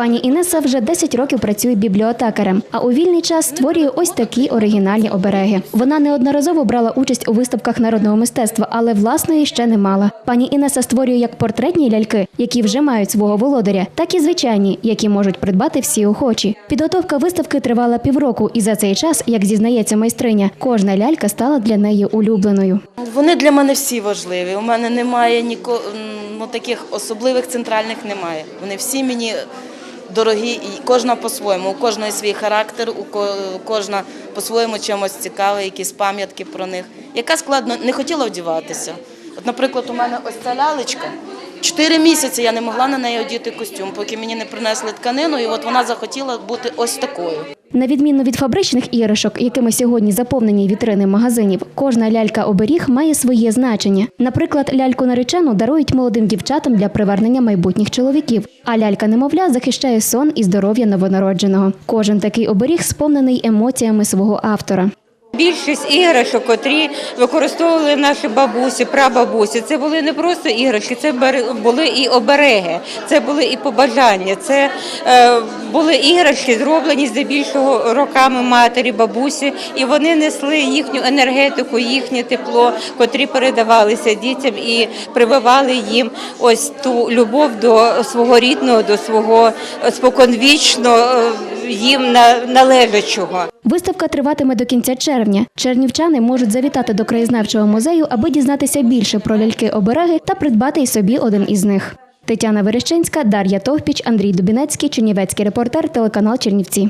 Пані Інеса вже 10 років працює бібліотекарем, а у вільний час створює ось такі оригінальні обереги. Вона неодноразово брала участь у виставках народного мистецтва, але власної ще не мала. Пані Інеса створює як портретні ляльки, які вже мають свого володаря, так і звичайні, які можуть придбати всі охочі. Підготовка виставки тривала півроку, і за цей час, як зізнається майстриня, кожна лялька стала для неї улюбленою. Вони для мене всі важливі. У мене немає ніко, ну, таких особливих центральних немає. Вони всі мені дорогі, і кожна по-своєму. У кожної свій характер, у ко- кожна по-своєму чимось цікаве, якісь пам'ятки про них. Яка складно не хотіла вдіватися. От, наприклад, у мене ось ця лялечка. Чотири місяці я не могла на неї одіти костюм, поки мені не принесли тканину, і от вона захотіла бути ось такою. На відміну від фабричних іграшок, якими сьогодні заповнені вітрини магазинів, кожна лялька-оберіг має своє значення. Наприклад, ляльку наречену дарують молодим дівчатам для привернення майбутніх чоловіків, а лялька-немовля захищає сон і здоров'я новонародженого. Кожен такий оберіг сповнений емоціями свого автора. Більшість іграшок, котрі використовували наші бабусі, прабабусі, це були не просто іграшки, це були і обереги, це були і побажання, це е, були іграшки, зроблені здебільшого роками матері, бабусі, і вони несли їхню енергетику, їхнє тепло, котрі передавалися дітям і прививали їм ось ту любов до свого рідного, до свого е, споконвічно е, їм на- належачого. Виставка триватиме до кінця червня. Чернівчани можуть завітати до краєзнавчого музею, аби дізнатися більше про ляльки-обереги та придбати й собі один із них. Тетяна Верещинська, Дар'я Товпіч, Андрій Дубінецький, Чернівецький репортер, телеканал Чернівці.